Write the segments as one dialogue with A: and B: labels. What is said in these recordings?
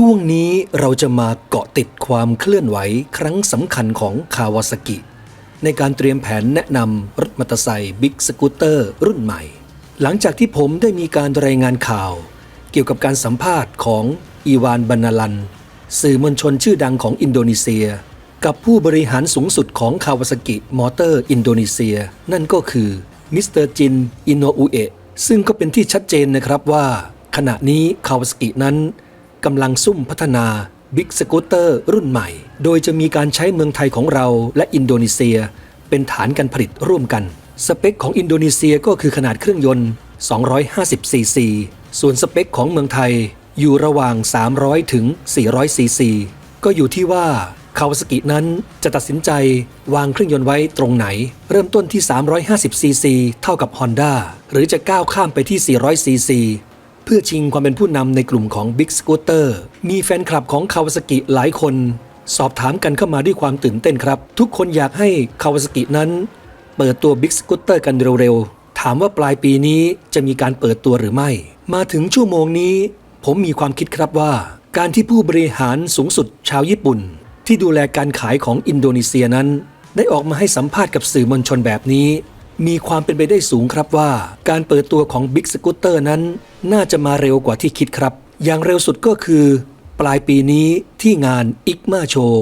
A: ช่วงนี้เราจะมาเกาะติดความเคลื่อนไหวครั้งสำคัญของคาวาซากิ ในการเตรียมแผนแนะนำรถมอเตอร์ไซค์บิ๊กสกูตเตอร์รุ่นใหม่ หลังจากที่ผมได้มีการรายงานข่าว เกี่ยวกับการสัมภาษณ์ของอีวานบรรณาลัน สื่อมวลชนชื่อดังของอินโดนีเซีย กับผู้บริหารสูงสุดของคาวาซากิมอเตอร์อินโดนีเซีย นั่นก็คือมิสเตอร์จินอินโนอุเอะซึ่งก็เป็นที่ชัดเจนนะครับว่า ขณะนี้คาวาซากินั้น กำลังซุ่มพัฒนาบิ๊กสกูตเตอร์รุ่นใหม่ โดยจะมีการใช้เมืองไทยของเราและอินโดนีเซีย เป็นฐานการผลิตร่วมกัน สเปคของอินโดนีเซียก็คือขนาดเครื่องยนต์ 250 ซีซี ส่วนสเปคของเมืองไทยอยู่ระหว่าง 300 ถึง 400 ซีซี ก็อยู่ที่ว่าคาวาสกินั้นจะตัดสินใจวางเครื่องยนต์ไว้ตรงไหน เริ่มต้นที่ 350 ซีซี เท่ากับ Honda หรือจะก้าวข้ามไปที่ 400 ซีซี เพื่อชิงความเป็นผู้นำในกลุ่มของ Big Scooter มีแฟนคลับของคาวาสกิหลายคน สอบถามกันเข้ามาด้วยความตื่นเต้นครับ ทุกคนอยากให้คาวาสกินั้น เปิดตัว Big Scooter กันเร็วๆ ถามว่าปลายปีนี้จะมีการเปิดตัวหรือไม่ มาถึงชั่วโมงนี้ ผมมีความคิดครับว่า การที่ผู้บริหารสูงสุดชาวญี่ปุ่น ที่ดูแลการขายของอินโดนีเซียนั้น ได้ออกมาให้สัมภาษณ์กับสื่อมวลชนแบบนี้ มีความเป็นไปได้สูงครับว่า การเปิดตัวของ Big Scooter นั้น น่าจะมาเร็วกว่าที่คิดครับ อย่างเร็วสุดก็คือ ปลายปีนี้ที่งาน ICMA Show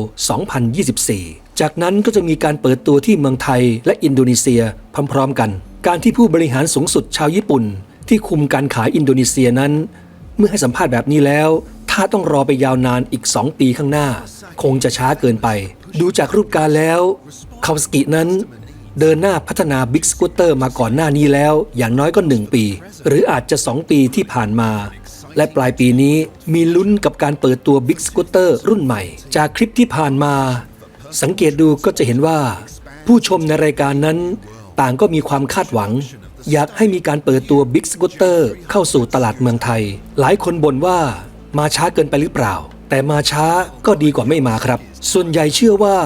A: 2024 จากนั้นก็จะมีการเปิดตัวที่เมืองไทยและอินโดนีเซียพร้อมๆกัน การที่ผู้บริหารสูงสุดชาวญี่ปุ่น ที่คุมการขายอินโดนีเซียนั้น เมื่อให้สัมภาษณ์แบบนี้แล้ว ถ้าต้องรอไปยาวนานอีก 2 ปีข้างหน้า คงจะช้าเกินไป ดูจากรูปการแล้วคาวสกินั้น เดินหน้าพัฒนาบิ๊กสกูตเตอร์มาก่อนหน้านี้แล้ว อย่างน้อยก็ 1 ปี หรืออาจจะ 2 ปีที่ผ่านมา และปลายปีนี้มีลุ้นกับการเปิดตัวบิ๊กสกูตเตอร์รุ่นใหม่ จากคลิปที่ผ่านมา สังเกตดูก็จะเห็นว่า ผู้ชมในรายการนั้น ต่างก็มีความคาดหวัง อยากให้มีการเปิดตัวบิ๊กสกูตเตอร์เข้าสู่ตลาดเมืองไทย หลายคนบ่นว่ามาช้าเกินไปหรือเปล่า แต่มาช้าก็ดีกว่าไม่มาครับ ส่วนใหญ่เชื่อว่า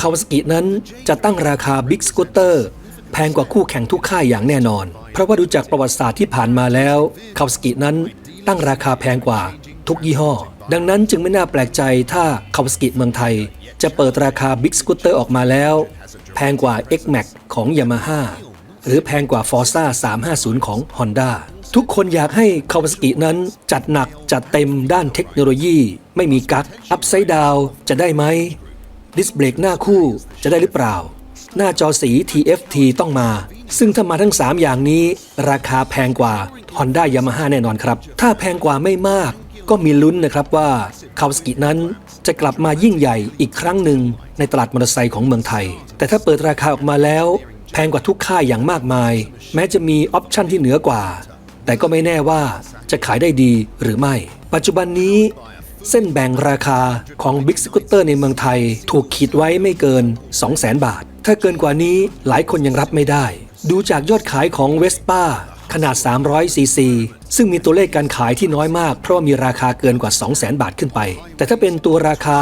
A: คาวาสกินั้นจะตั้งราคาบิ๊กสกูตเตอร์แพงกว่าคู่แข่งทุกค่ายอย่างแน่นอน เพราะว่าดูจากประวัติศาสตร์ที่ผ่านมาแล้วคาวาสกินั้นตั้งราคาแพงกว่าทุกยี่ห้อ ดังนั้นจึงไม่น่าแปลกใจถ้าคาวาสกิเมืองไทย จะเปิดราคาบิ๊กสกูตเตอร์ออกมาแล้ว แพงกว่า X-Max ของ Yamaha หรือแพงกว่า Forza 350 ของ Honda ทุกคนอยากให้คาวาสกินั้นจัดหนักจัดเต็มด้านเทคโนโลยี ไม่มีกักอัพไซด์ดาวจะได้ไหม ดิสเบรกหน้าคู่จะได้หรือเปล่า หน้าจอสี TFT ต้องมา ซึ่งถ้ามาทั้ง 3 อย่างนี้ ราคาแพงกว่า Honda Yamaha แน่นอนครับ ถ้าแพงกว่าไม่มาก ก็มีลุ้นนะครับว่าคาวสกินั้นจะกลับมายิ่งใหญ่อีกครั้งหนึ่งในตลาดมอเตอร์ไซค์ของเมืองไทย แต่ถ้าเปิดราคาออกมาแล้ว แพงกว่าทุกค่ายอย่างมากมาย แม้จะมีออปชั่นที่เหนือกว่า แต่ก็ไม่แน่ว่าจะขายได้ดีหรือไม่ ปัจจุบันนี้ เส้นแบ่งราคาของ Big Scooter ในเมืองไทย ถูกขีดไว้ไม่เกิน 200,000 บาท ถ้าเกินกว่านี้หลายคนยังรับไม่ได้ ดูจากยอดขายของ Vespa ขนาด 300 ซีซี ซึ่งมีตัวเลขการขายที่น้อยมาก เพราะมีราคาเกินกว่า 200,000 บาทขึ้นไป แต่ถ้าเป็นตัวราคา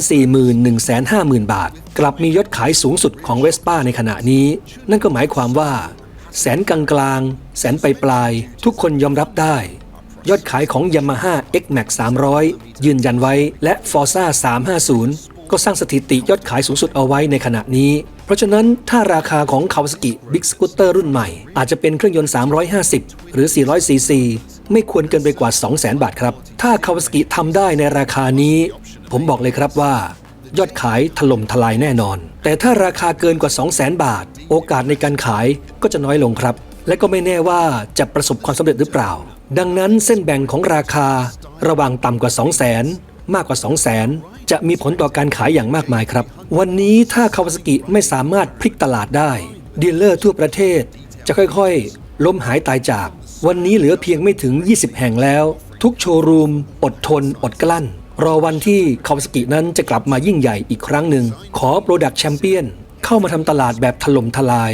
A: 140,000 150,000 บาท กลับมียอดขายสูงสุดของ Vespa ในขณะนี้ นั่นก็หมายความว่า แสนกลางกลางแสนปลายปลาย ทุกคนยอมรับได้ ยอดขายของ Yamaha X-Max 300 ยืนยันไว้ และ Forza 350 ก็สร้างสถิติยอดขายสูงสุดเอาไว้ในขณะนี้ เพราะฉะนั้นถ้าราคาของ Kawasaki Big Scooter รุ่นใหม่ อาจจะเป็นเครื่องยนต์ 350 หรือ 400ซีซีไม่ควรเกินไปกว่า 200,000 บาทครับ ถ้า Kawasaki ทำได้ในราคานี้ ผมบอกเลยครับว่ายอดขายถล่มทลายแน่นอน แต่ถ้าราคาเกินกว่า 200,000 บาท โอกาสในการขายก็จะน้อยลงครับ และก็ไม่แน่ว่าจะประสบความสำเร็จหรือเปล่า ดังนั้นเส้นแบ่งของราคาระหว่างต่ำกว่า 200,000มากกว่า 200,000 จะมีผลต่อการขายอย่างมากมายครับ วันนี้ถ้าคาวาสกิไม่สามารถพลิกตลาดได้ ดีลเลอร์ทั่วประเทศ จะค่อยๆ ล้มหายตายจาก วันนี้เหลือเพียงไม่ถึง 20 แห่งแล้ว ทุกโชว์รูม อดทน อดกลั้น รอวันที่คาวาสกินั้นจะกลับมายิ่งใหญ่อีกครั้งหนึ่ง ขอโปรดักต์แชมเปี้ยนเข้ามาทำตลาดแบบถล่มทลาย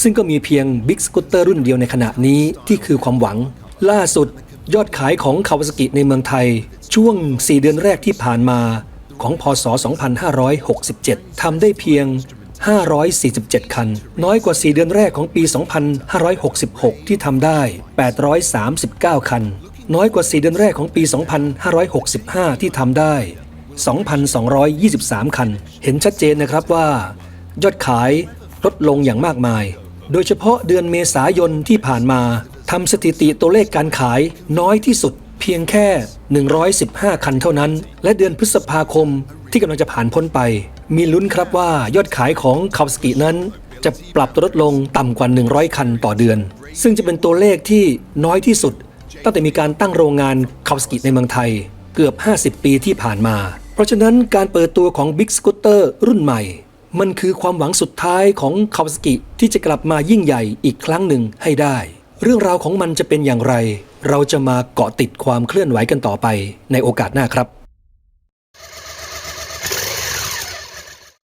A: ซึ่งก็มีเพียง Big Scooter รุ่นเดียวในขณะนี้ที่คือความหวัง ล่าสุดยอดขายของคาวาสกิในเมืองไทย ช่วง 4 เดือนแรกที่ผ่านมาของพศ 2567 ทำได้เพียง 547 คัน น้อยกว่า 4 เดือนแรกของปี 2566 ที่ทำได้ 839 คัน น้อยกว่า 4 เดือนแรกของปี 2565 ที่ทำได้ 2,223 คัน เห็นชัดเจนนะครับว่า ยอดขายลดลงอย่างมากมาย โดยเฉพาะเดือนเมษายนที่ผ่านมาทำสถิติตัวเลขการขายน้อยที่สุดเพียงแค่ 115 คันเท่านั้น และเดือนพฤษภาคมที่กำลังจะผ่านพ้นไป มีลุ้นครับว่ายอดขายของคาวสกินั้น จะปรับตัวลดลงต่ำกว่า 100 คันต่อเดือน ซึ่งจะเป็นตัวเลขที่น้อยที่สุด ตั้งแต่มีการตั้งโรงงานคาวสกิในเมืองไทย เกือบ 50 ปีที่ผ่านมา เพราะฉะนั้นการเปิดตัวของ Big Scooter รุ่นใหม่ มันคือความหวังสุดท้ายของคาวสกิที่จะกลับมายิ่งใหญ่อีกครั้งหนึ่งให้ได้ เรื่องราวของมันจะเป็นอย่างไร เราจะมาเกาะติดความเคลื่อนไหวกันต่อไปในโอกาสหน้าครับ